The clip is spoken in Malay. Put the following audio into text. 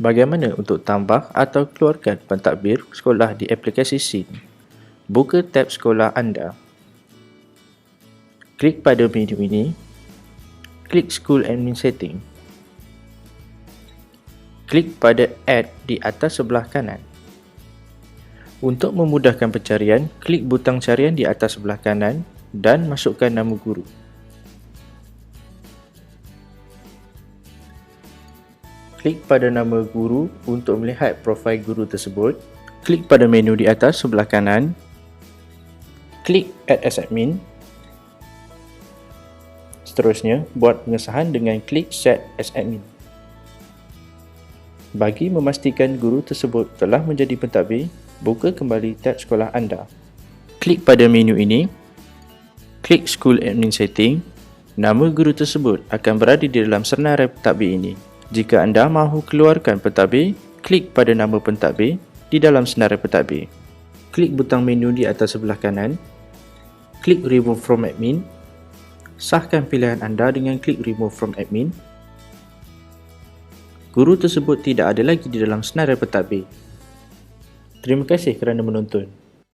Bagaimana untuk tambah atau keluarkan pentadbir sekolah di aplikasi SIN? Buka tab sekolah anda. Klik pada menu ini. Klik School Admin Setting. Klik pada Add di atas sebelah kanan. Untuk memudahkan pencarian, klik butang carian di atas sebelah kanan dan masukkan nama guru. Klik pada nama guru untuk melihat profil guru tersebut. Klik pada menu di atas sebelah kanan. Klik Add as Admin. Seterusnya, buat pengesahan dengan klik Set as Admin. Bagi memastikan guru tersebut telah menjadi pentadbir, buka kembali tab sekolah anda. Klik pada menu ini. Klik School Admin Setting. Nama guru tersebut akan berada di dalam senarai pentadbir ini. Jika anda mahu keluarkan pentadbir, klik pada nama pentadbir di dalam senarai pentadbir. Klik butang menu di atas sebelah kanan. Klik Remove from Admin. Sahkan pilihan anda dengan klik Remove from Admin. Guru tersebut tidak ada lagi di dalam senarai pentadbir. Terima kasih kerana menonton.